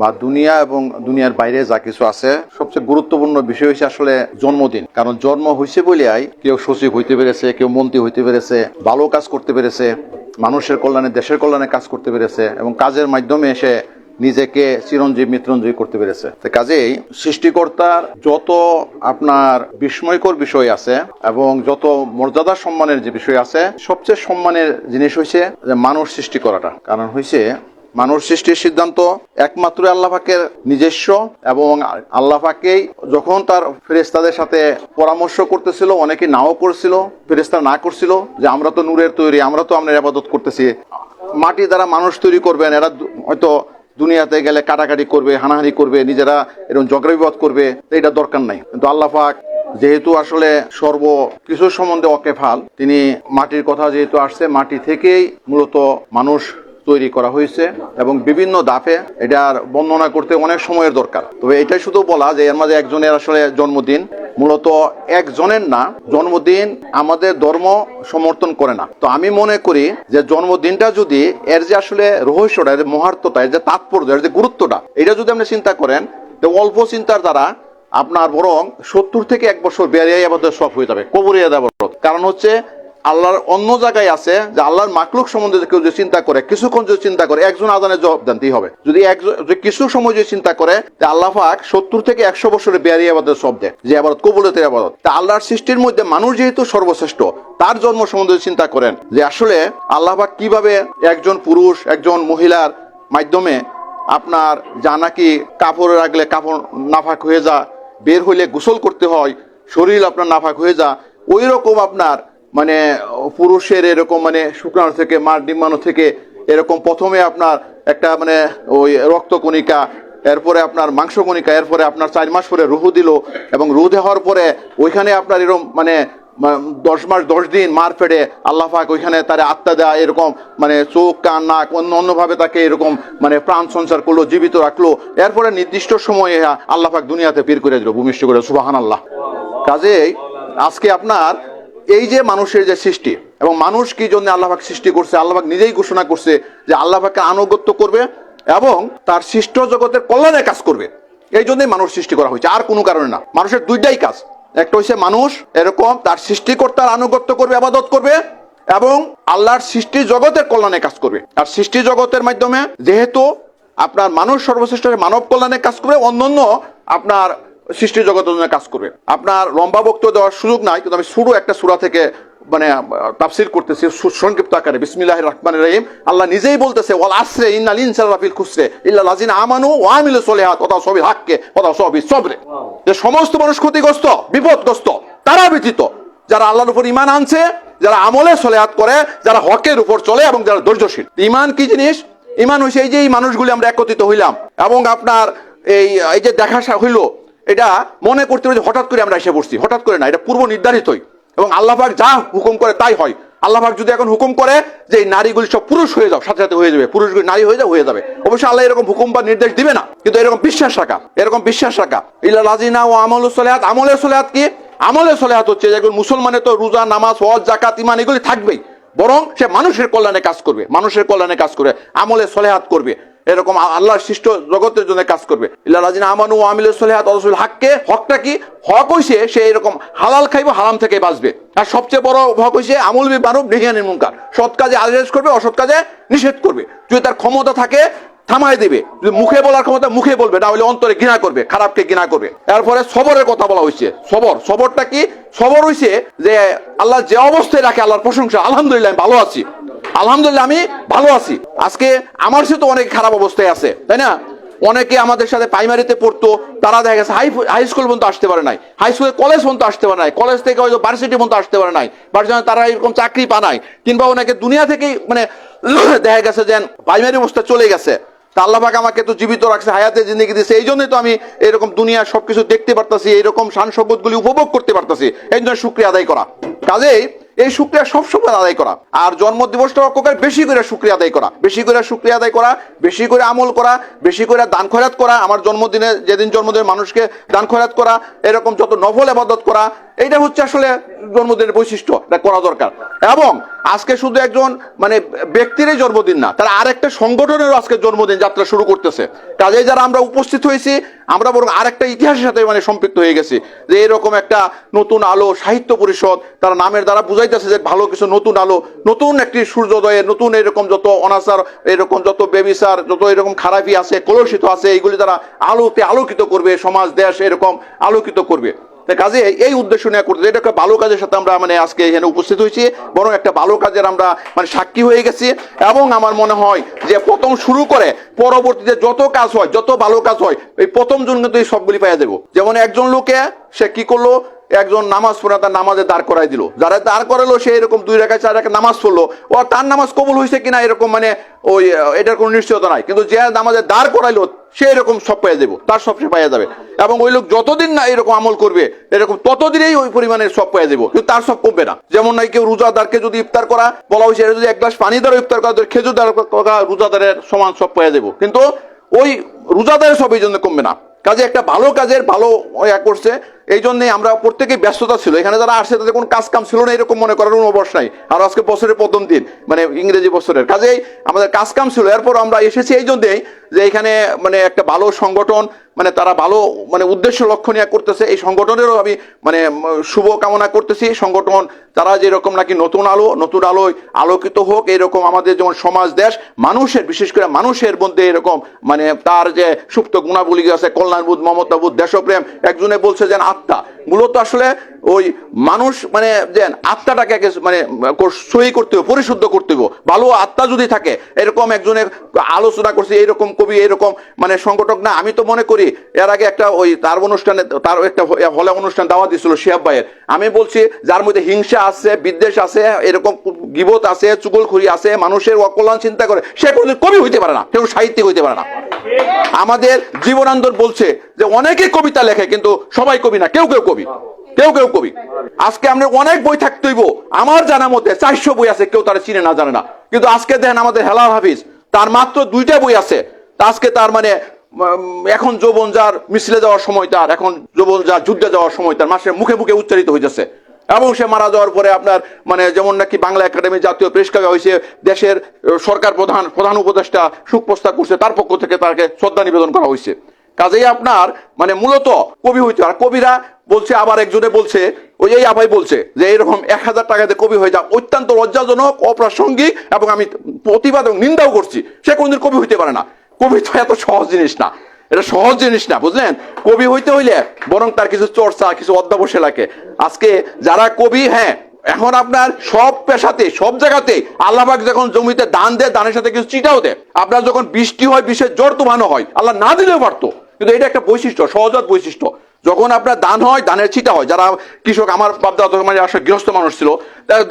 বা দুনিয়া এবং দুনিয়ার বাইরে যা কিছু আছে, সবচেয়ে গুরুত্বপূর্ণ বিষয় হচ্ছে আসলে জন্মদিন। কারণ জন্ম হয়েছে বলিয়াই কেউ সচিব হইতে পেরেছে, কেউ মন্ত্রী হইতে পেরেছে, ভালো কাজ করতে পেরেছে, মানুষের কল্যাণে, দেশের কল্যাণে কাজ করতে পেরেছে এবং কাজের মাধ্যমে এসে নিজেকে চিরঞ্জীব মিত্রঞ্জীব করতে পেরেছে। কাজেই সৃষ্টিকর্তার যত আপনার বিস্ময়কর বিষয় আছে এবং যত মর্যাদা সম্মানের যে বিষয় আছে, সবচেয়ে সম্মানের জিনিস হয়েছে যে মানুষ সৃষ্টি করাটা। কারণ হয়েছে মানুষ সৃষ্টির সিদ্ধান্ত একমাত্র আল্লাহ পাকের নিজস্ব এবং আল্লাহ পাকেই যখন তার ফেরেস্তাদের সাথে পরামর্শ করতেছিল, অনেকে নাও করছিল ফেরেস্তা না করছিল যে আমরা তো নূরের তৈরি, আমরা তো আমরা আবাদত করতেছি। মাটি দ্বারা মানুষ তৈরি করবেন, এরা হয়তো দুনিয়াতে গেলে কাটাকাটি করবে, হানাহানি করবে, নিজেরা এরকম ঝগড়া বিবাদ করবে এটা দরকার নাই। কিন্তু আল্লাহ পাক যেহেতু আসলে সর্ব কিছু সম্বন্ধে অকেফাল, তিনি মাটির কথা যেহেতু আসছে, মাটি থেকেই মূলত মানুষ তৈরি করা হয়েছে এবং বিভিন্ন দাফে এটার বর্ণনা করতে অনেক সময়ের দরকার। তবে এটাই শুধু বলা যে এর মাঝে একজনের আসলে জন্মদিন, মূলত একজনের না, জন্মদিন আমাদের ধর্ম সমর্থন করে না। তো আমি মনে করি যে জন্মদিনটা যদি এর যে আসলে রহস্যটা, এর যে মহার্থতা এর যে তাৎপর্য, এর যে গুরুত্বটা, এটা যদি আপনি চিন্তা করেন, তো অল্প চিন্তার দ্বারা আপনার বরং সত্তর থেকে এক বছর বেরিয়ে আমাদের সব হয়ে যাবে কবরিয়া দেওয়ার কারণ হচ্ছে আল্লাহর অন্য জায়গায় আছে, যে আল্লাহর মাকলুক সম্বন্ধে কেউ যদি চিন্তা করে, কিছুক্ষণ যদি চিন্তা করে, একজন আদানের জবাব দেনতেই হবে। যদি একজন কিছু সময় যদি চিন্তা করে, যে আল্লাহ পাক সত্তর থেকে একশো বছরের বেয়ারি আবাদের সব দেয়, যে আবাদত, কবুলতের আবাদত। তা আল্লাহর সৃষ্টির মধ্যে মানুষ যেহেতু সর্বশ্রেষ্ঠ, তার জন্ম সম্বন্ধে চিন্তা করেন, যে আসলে আল্লাহ পাক কীভাবে একজন পুরুষ, একজন মহিলার মাধ্যমে আপনার যা নাকি কাপড় রাখলে কাপড় নাফাক হয়ে যা বের হইলে গোসল করতে হয়, শরীর আপনার নাফাক হয়ে যা ওই রকম আপনার মানে পুরুষের এরকম মানে শুক্রাণু থেকে, মার ডিম্বাণু থেকে এরকম প্রথমে আপনার একটা মানে ওই রক্তকণিকা এরপরে আপনার মাংসকণিকা এরপরে আপনার চার মাস পরে রুহু দিল এবং রুহু দেওয়ার পরে ওইখানে আপনার এরকম মানে দশ মাস, দশ দিন মার ফেটে আল্লাহ পাক ওইখানে তার আত্মা দেয়া, এরকম মানে চোখ, কান, নাক, অন্য, অন্যভাবে তাকে এরকম মানে প্রাণ সঞ্চার করল, জীবিত রাখল। এরপরে নির্দিষ্ট সময়ে আল্লাহ পাক দুনিয়াতে পীর করে দিল, ভূমিষ্ঠ করে সুবাহান আল্লাহ কাজেই আজকে আপনার এই যে মানুষের যে সৃষ্টি এবং মানুষ কি জন্য আল্লাহবাক সৃষ্টি করছে, আল্লাহবাক নিজেই ঘোষণা করছে যে আল্লাহবাককে আনুগত্য করবে এবং তার সৃষ্ট জগতের কল্যাণে কাজ করবে। এই জন্যই মানুষ সৃষ্টি করা হয়েছে, আর কোনো কারণে না। মানুষের দুইটাই কাজ। একটা হচ্ছে মানুষ, এরকম তার সৃষ্টিকর্তার আনুগত্য করবে, আবাদত করবে এবং আল্লাহর সৃষ্টি জগতের কল্যাণে কাজ করবে। আর সৃষ্টি জগতের মাধ্যমে যেহেতু আপনার মানুষ সর্বশ্রেষ্ঠ মানব কল্যাণে কাজ করবে, অন্যান্য আপনার সৃষ্টি জগতের জন্য কাজ করবে। আপনার লম্বা বক্তব্য দেওয়ার সুযোগ নাই কিন্তু আমি শুরু একটা সুরা থেকে মানে তাফসির করতেছি সংক্ষিপ্ত আকারে। বিসমিল্লাহির রহমানির রহিম। আল্লাহ নিজেই বলতেছে ওয়াল আসরে ইন্নাল ইনসানা লাফিল খুসরে ইল্লা লাযিনা আমানু ওয়া আমিলুস সলিহাত। কথা সবই হাক্কে কথা সবই সবরে। যে সমস্ত মানুষ ক্ষতিগ্রস্ত বিপদগ্রস্ত তারা ব্যতীত যারা আল্লাহর উপর ইমান আনছে যারা আমলে সলেহাত করে যারা হকের উপর চলে এবং যারা ধৈর্যশীল। ইমান কি জিনিস? ইমান হইছে এই যে এই মানুষগুলি আমরা একত্রিত হইলাম এবং আপনার এই এই যে দেখা হইল এটা মনে করতে হবে যে হঠাৎ করে আমরা এসে পড়ছি, হঠাৎ করে না, এটা পূর্ব নির্ধারিতই। এবং আল্লাহবাক যা হুকুম করে তাই হয়। আল্লাহবাক যদি এখন হুকুম করে যে এই নারীগুলি সব পুরুষ হয়ে যাও, সাথে সাথে হয়ে যাবে পুরুষগুলি নারী হয়ে যাও, হয়ে যাবে। অবশ্যই আল্লাহ এরকম হুকুম বা নির্দেশ দিবে না, কিন্তু এরকম বিশ্বাস রাখা, এরকম বিশ্বাস রাখা। ইল্লা লাজিনা ও আমল সলেহাত, আমলের সলেহাত কি? আমলের সলেহাত হচ্ছে যে একজন মুসলমানের তো রোজা, নামাজ, হজ জাকাত ইমান এগুলি থাকবেই। বরং সে মানুষের কল্যাণে কাজ করবে, মানুষের কল্যাণে কাজ করবে আমলে সলেহাত করবে। এরকম আ- আল্লাহর সৃষ্ট জগতের জন্য কাজ করবে। ইল্লা রাজিনা আমানু ও আমিলুস সলিহাত অরসুল হাক্কে, হকটা কি? হক হইছে সে এরকম হালাল খাইব, হারাম থেকে বাঁচবে। আর সবচেয়ে বড় হক হইছে আমল বি মারুফ নেহিয়ানিল মুনকার। সৎ কাজে আদেশ করবে, অসৎ কাজে নিষেধ করবে। যদি তার ক্ষমতা থাকে থামাই দেবে। মুখে বলার ক্ষমতা, মুখে বলবে, না হলে অন্তরে ঘৃণা করবে, খারাপকে ঘৃণা করবে। এরপরে সবরের কথা বলা হয়েছে সবর। সবরটা কি? সবর হইছে যে আল্লাহ যে অবস্থায় রাখে, আল্লাহর প্রশংসা, আলহামদুলিল্লাহ, আমি ভালো আছি। আলহামদুলিল্লাহ, আমি ভালো আছি। আজকে আমার সাথে অনেক খারাপ অবস্থায় আছে, তাই না? অনেকে আমাদের সাথে প্রাইমারিতে পড়তো, তারা দেখা গেছে হাই হাই স্কুল পর্যন্ত আসতে পারে নাই। হাই স্কুলে কলেজ পর্যন্ত আসতে পারে নাই। কলেজ থেকে হয়তো ভার্সিটি পর্যন্ত আসতে পারে নাই। ভার্সিটি তারা এরকম চাকরি পা নাই, কিংবা অনেকে দুনিয়া থেকেই মানে দেখা গেছে যে প্রাইমারি অবস্থা চলে গেছে, তা আল্লাহ পাক আমাকে তো জীবিত রাখছে, হায়াতে জিন্দগি দিচ্ছে এই জন্যই তো আমি এরকম দুনিয়া সবকিছু দেখতে পারতাছি, এরকম শান সম্পদগুলি উপভোগ করতে পারতাছি। এই জন্য শুক্রিয়া আদায় করা। কাজেই এই শুক্রিয়া সবসময় আদায় করা। আর জন্ম দিবসটা অককার বেশি করে শুক্রিয়া আদায় করা। বেশি করে শুক্রিয়া আদায় করা, বেশি করে আমল করা, বেশি করে দান খয়রাত করা, আমার জন্মদিনে, যেদিন জন্মদিনে মানুষকে দান খয়রাত করা, এরকম যত নফল আবাদত করা এইটা হচ্ছে আসলে জন্মদিনের বৈশিষ্ট্য, এটা করা দরকার। এবং আজকে শুধু একজন মানে ব্যক্তিরই জন্মদিন না, তারা আরেকটা সংগঠনেরও আজকে জন্মদিন যাত্রা শুরু করতেছে। কাজে যারা আমরা উপস্থিত হয়েছি, আমরা বরং আরেকটা ইতিহাসের সাথে মানে সম্পৃক্ত হয়ে গেছি যে এরকম একটা নতুন আলো সাহিত্য পরিষদ, তারা নামের দ্বারা বুঝাইতেছে যে ভালো কিছু নতুন আলো, নতুন একটি সূর্যোদয়ের, নতুন এরকম যত অনাচার, এরকম যত বেবিচার, যত এরকম খারাপি আছে, কলুষিত আছে, এইগুলি তারা আলোতে আলোকিত করবে, সমাজ, দেশ এরকম আলোকিত করবে। কাজে এই উদ্দেশ্য নিয়ে করতে এটা একটা ভালো কাজের সাথে আমরা মানে আজকে এখানে উপস্থিত হয়েছি, বরং একটা ভালো কাজের আমরা মানে সাক্ষী হয়ে গেছি, এবং আমার মনে হয় যে প্রথম শুরু করে পরবর্তীতে যত কাজ হয়, যত ভালো কাজ হয়, এই প্রথম জন কিন্তু এই সবগুলি পাওয়া দেবো যেমন একজন লোকে সে কি করল? একজন নামাজ পড়ে তার নামাজে দাঁড় করাই দিল। যারা দাঁড় করালো, সে এরকম দুই রেখা চার রেখা নামাজ পড়ল। ও তার নামাজ কবুল হয়েছে কিনা এরকম মানে ওই, এটার কোনো নিশ্চয়তা নাই। কিন্তু যে নামাজে দাঁড় করাইলো, সে এরকম সব পেয়ে দেবো তার সব সে পাইয়া যাবে। এবং ওই লোক যতদিন না এরকম আমল করবে, এরকম ততদিনেই ওই পরিমাণে সব পেয়ে দেবো কিন্তু তার সব কমবে না। যেমন নাই কেউ রোজাদারকে যদি ইফতার করা, বলা হয়েছে যদি এক গ্লাস পানি দ্বারা ইফতার করা খেজুর দ্বারা রোজাদারের সমান সব পেয়ে দেবো কিন্তু ওই রোজাদারের সব এই জন্য কমবে না। কাজে একটা ভালো কাজের ভালো ইয়া করছে এই জন্যে আমরা প্রত্যেকেই ব্যস্ততা ছিল। এখানে যারা আসছে, তাদের কোনো কাজ কাম ছিল না, এরকম মনে করার কোনো অবশ্য নাই। আর আজকে বছরের প্রথম দিন মানে ইংরেজি বছরের। কাজেই আমাদের কাজ কাম ছিল। এরপর আমরা এসেছি এই জন্যেই যে এখানে মানে একটা ভালো সংগঠন মানে তারা ভালো মানে উদ্দেশ্য লক্ষ্য নিয়ে করতেছে। এই সংগঠনেরও আমি মানে শুভ কামনা করতেছি। সংগঠন, তারা যেরকম নাকি নতুন আলো, নতুন আলোয় আলোকিত হোক এরকম আমাদের যেমন সমাজ, দেশ, মানুষের, বিশেষ করে মানুষের মধ্যে এরকম মানে তার যে সুপ্ত গুণাবলী আছে, কল্যাণবোধ, মমতাবোধ, দেশপ্রেম, একজনে বলছে যেন আত্মা। মূলত আসলে ওই মানুষ মানে যে আত্মাটাকে মানে সহি করতে হবে পরিশুদ্ধ করতে হবে ভালো আত্মা যদি থাকে, এরকম একজনের আলোচনা করছে, এইরকম কবি এরকম মানে সংগঠক না, আমি তো মনে করি এর আগে একটা ওই তার অনুষ্ঠানে, তার একটা হলে অনুষ্ঠান দাওয়া দিয়েছিল শিহাব ভাইয়ের। আমি বলছি, যার মধ্যে হিংসা আছে, বিদ্বেষ আছে, এরকম গিবত আছে, চুগলখুরি আছে, মানুষের অকল্যাণ চিন্তা করে, সে কবি হইতে পারে না, কেউ সাহিত্যিক হইতে পারে না। আমাদের জীবনান্দর বলছে যে অনেকে কবিতা লেখে, কিন্তু সবাই কবি না, কেউ কেউ কবি, কেউ কেউ কবি। আজকে আমরা অনেক বই থাকতে হইব, আমার জানা মতে চারশো বই আছে, কেউ তারা চিনে না, জানে না। কিন্তু আজকে দেখেন আমাদের হেলাল হাফিজ, তার মাত্র দুইটা বই আছে। আজকে তার মানে এখন যৌবন যার মিছিলে যাওয়ার সময় তার, এখন যৌবন যার যুদ্ধে যাওয়ার সময় তার মাসের মুখে মুখে উচ্চারিত হইতেছে। এবং সে মারা যাওয়ার পরে আপনার মানে যেমন নাকি বাংলা একাডেমি জাতীয় প্রেস পুরস্কার হয়েছে, দেশের সরকার প্রধান প্রধান উপদেষ্টা সুখ প্রস্তাব করছে, তার পক্ষ থেকে তাকে শ্রদ্ধা নিবেদন করা হয়েছে। কাজেই আপনার মানে মূলত কবি হইতে, আর কবিরা বলছে, আবার একজনে বলছে, ওই এই আভাই বলছে যে এরকম এক হাজার টাকাতে কবি হয়ে যা অত্যন্ত লজ্জাজনক, অপ্রাসঙ্গিক এবং আমি প্রতিবাদ এবং নিন্দাও করছি। সে কোনদিন কবি হইতে পারে না। কবি তো এত সহজ জিনিস না। এটা সহজ জিনিস না, বুঝলেন? কবি হইতে হইলে বরং তার কিছু চর্চা, কিছু অধ্যাবসে লাগে। আজকে যারা কবি হ্যাঁ এখন আপনার সব পেশাতে সব জায়গাতে আল্লাহবাক যখন জমিতে দান দেয়, দানের সাথে কিছু চিটাও দেয়, আপনার যখন বৃষ্টি হয়, বিষের জ্বর তুমানো হয়, আল্লাহ না দিলেও পারতো। কিন্তু এটা একটা বৈশিষ্ট্য, সহজাত বৈশিষ্ট্য। যখন আপনার দান হয়, দানের ছিটা হয়, যারা কৃষক, আমার বাপদা তখন মানে আসলে গৃহস্থ মানুষ ছিল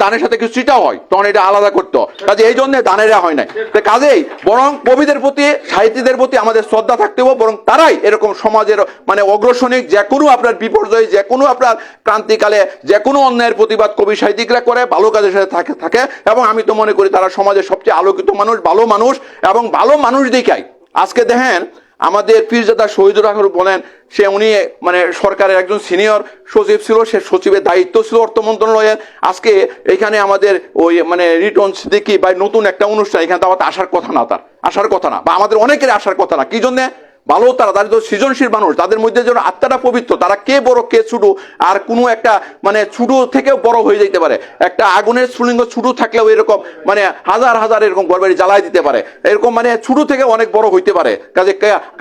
দানের সাথে কিছু ছিটাও হয়, তখন এটা আলাদা করতে হয়। কাজে এই জন্য দানেরা হয় নাই। তো কাজেই বরং কবিদের প্রতি সাহিত্যিকদের প্রতি আমাদের শ্রদ্ধা থাকতে হবে, বরং তারাই এরকম সমাজের মানে অগ্রসনিক যে কোনো আপনার বিপর্যয়, যে কোনো আপনার ক্রান্তিকালে, যে কোনো অন্যায়ের প্রতিবাদ কবি সাহিত্যিকরা করে, ভালো কাজের সাথে থাকে থাকে, এবং আমি তো মনে করি তারা সমাজের সবচেয়ে আলোকিত মানুষ, ভালো মানুষ, এবং ভালো মানুষ দেখায়। আজকে দেখেন আমাদের পীরজাদা শহীদুর রহমান বলেন, সে উনি মানে সরকারের একজন সিনিয়র সচিব ছিল, সে সচিবের দায়িত্ব ছিল অর্থ মন্ত্রণালয়ের। আজকে এখানে আমাদের ওই মানে রিটার্ন দেখি, বা নতুন একটা অনুষ্ঠান, এখানে তো আসার কথা না তার, আসার কথা না, বা আমাদের অনেকের আসার কথা না, কি জন্যে? ভালো তারা তাদের তো সৃজনশীল মানুষ, তাদের মধ্যে যেন আত্মাটা পবিত্র, তারা কে বড়, কে ছোট, আর কোনো একটা মানে ছোট থেকেও বড় হয়ে যেতে পারে। একটা আগুনের স্ফুলিঙ্গ ছোট থাকলেও এরকম মানে হাজার হাজার এরকম গড়বাড়ি জ্বালাই দিতে পারে। এরকম মানে ছোট থেকে অনেক বড় হইতে পারে। কাজে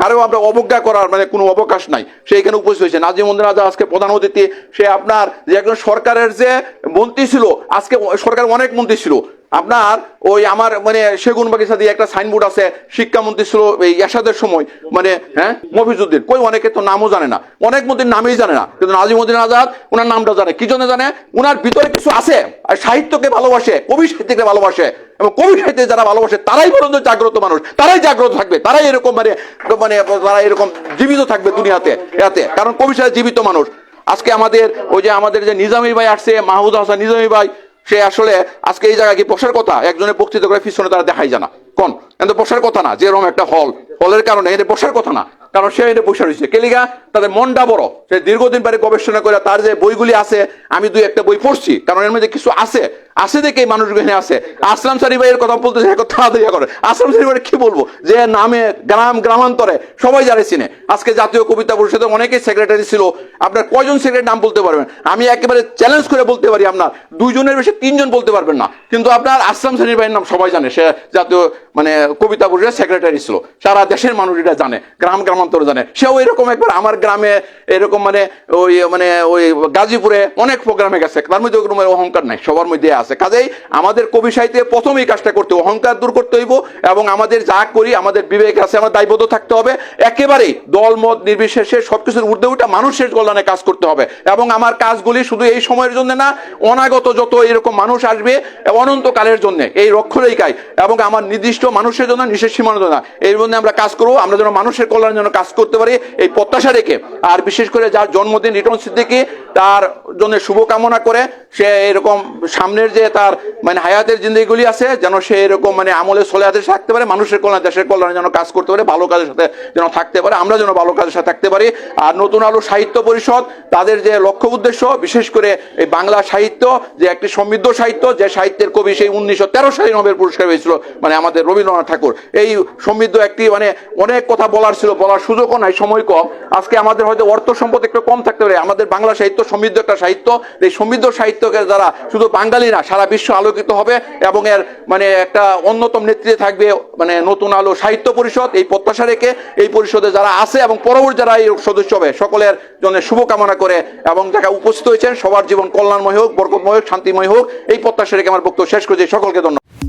কারও আমরা অবজ্ঞা করার মানে কোনো অবকাশ নাই। সে এখানে উপস্থিত হয়েছে। নাজিমুদ্দিন রাজা আজকে প্রধান অতিথি। সে আপনার যে একজন সরকারের যে মন্ত্রী ছিল, আজকে সরকার অনেক মন্ত্রী ছিল। আপনার ওই আমার মানে সেগুন বাগিচা দিয়ে একটা সাইনবোর্ড আছে, শিক্ষামন্ত্রী ছিল এই এরশাদের সময় মানে হ্যাঁ মফিজুদ্দিন কই অনেকে তো নামও জানে না। অনেক মন্ত্রীর নামেই জানে না। কিন্তু নাজিমুদ্দিন আজাদ ওনার নামটা জানে। কি জন্য জানে? ওনার ভিতরে কিছু আছে, আর সাহিত্যকে ভালোবাসে, কবি সাহিত্যকে ভালোবাসে। এবং কবি সাহিত্যে যারা ভালোবাসে, তারাই বরঞ্চ জাগ্রত মানুষ। তারাই জাগ্রত থাকবে। তারাই এরকম মানে মানে তারা এরকম জীবিত থাকবে দুনিয়াতে, এতে। কারণ কবি সাহিত্য জীবিত মানুষ। আজকে আমাদের, ওই যে আমাদের যে নিজামী ভাই আসছে মাহমুদ হাসান নিজামী ভাই সে আসলে আজকে এই জায়গায় কি বসার কথা? একজনের বক্তৃতা করে পিছনে তারা দেখাই জানা। কোন? এত বসার কথা না যেরকম একটা হল। হলের কারণে এটা বসার কথা না, কারণ সে এটা বসে রয়েছে। কেলিগা তাদের মনটা বড়। সে দীর্ঘদিন পরে গবেষণা করে তার যে বইগুলি আছে, আমি দুই একটা বই পড়ছি, কারণ এর মধ্যে কিছু আছে। আছে দেখে মানুষগুলো এখানে আছে? আসলাম সারি ভাইয়ের কথা বলতে চাই তাড়াতাড়ি করে। আসলাম সারি ভাইয়ের কি বলব? যে নামে গ্রাম, গ্রামান্তরে সবাই যারা চিনে। আজকে জাতীয় কবিতা পরিষদে অনেকেই সেক্রেটারি ছিল। আপনার কয়জন সেক্রেটারি নাম বলতে পারবেন? আমি একেবারে চ্যালেঞ্জ করে বলতে পারি আপনার। দুইজনের বেশি তিনজন বলতে পারবেন না। কিন্তু আপনার আসলাম সারি ভাইয়ের নাম সবাই জানে। সে জাতীয় মানে কবিতা পরিষদের সেক্রেটারি ছিল। সারা দেশের মানুষ এটা জানে, গ্রাম, গ্রামান্তরে জানে। সেও এরকম একবার আমার গ্রামে এরকম মানে ওই মানে ওই গাজীপুরে অনেক প্রোগ্রামে গেছে। তার মধ্যে অহংকার নাই, সবার মধ্যে আছে। কাজেই আমাদের কবি সাহিত্যে প্রথমেই কাজটা করতে অহংকার দূর করতে হইব এবং আমাদের যা করি, আমাদের বিবেক আছে, আমার দায়বদ্ধ থাকতে হবে। একেবারেই দল, মত, নির্বিশেষে সবকিছুর ঊর্ধ্বে উঠে মানুষের কল্যাণে কাজ করতে হবে এবং আমার কাজগুলি শুধু এই সময়ের জন্য না, অনাগত যত এরকম মানুষ আসবে অনন্তকালের জন্য, এই রক্ষরেখায় এবং আমার নির্দিষ্ট মানুষের জন্য, নিঃশেষ সীমানোর জন্য, এর জন্য আমরা কাজ করব, আমরা যেন মানুষের কল্যাণের জন্য কাজ করতে পারি, এই প্রত্যাশা রেখে। আর বিশেষ করে যার জন্মদিন রিটন সিদ্দিকি, তার জন্য শুভকামনা করে, সে এরকম সামনের যে তার মানে হায়াতের জিন্দগিগুলি আছে, যেন সে এরকম মানে আমলে চলে হাতে থাকতে পারে, মানুষের কল্যাণ, দেশের কল্যাণে যেন কাজ করতে পারে, ভালো কাজের সাথে যেন থাকতে পারে, আমরা যেন ভালো কাজের সাথে থাকতে পারি। আর নতুন আলো সাহিত্য পরিষদ, তাদের যে লক্ষ্য উদ্দেশ্য, বিশেষ করে এই বাংলা সাহিত্য, যে একটি সমৃদ্ধ সাহিত্য, যে সাহিত্যের কবি সেই উনিশশো তেরো সালে নোবেল পুরস্কার হয়েছিল মানে আমাদের রবীন্দ্রনাথ ঠাকুর। এই সমৃদ্ধ একটি মানে অনেক কথা বলার ছিল, বলার সুযোগও নাই, সময় কম। আজকে আমাদের হয়তো অর্থ সম্পদ একটু কম থাকতে পারে, আমাদের বাংলা সাহিত্য সমৃদ্ধ একটা সাহিত্য, এই সমৃদ্ধ সাহিত্যকে দ্বারা শুধু বাঙালি না, সারা বিশ্ব আলোকিত হবে এবং এর মানে একটা অন্যতম নেতৃত্বে থাকবে মানে নতুন আলো সাহিত্য পরিষদ, এই প্রত্যাশা রেখে এই পরিষদে যারা আছে এবং পরবর্তী যারা এই সদস্য হবে, সকলের জন্য শুভকামনা করে এবং যারা উপস্থিত হয়েছেন, সবার জীবন কল্যাণময় হোক, বরকতময় হোক, শান্তিময় হোক, এই প্রত্যাশা রেখে আমার বক্তব্য শেষ করেছি। সকলকে ধন্যবাদ।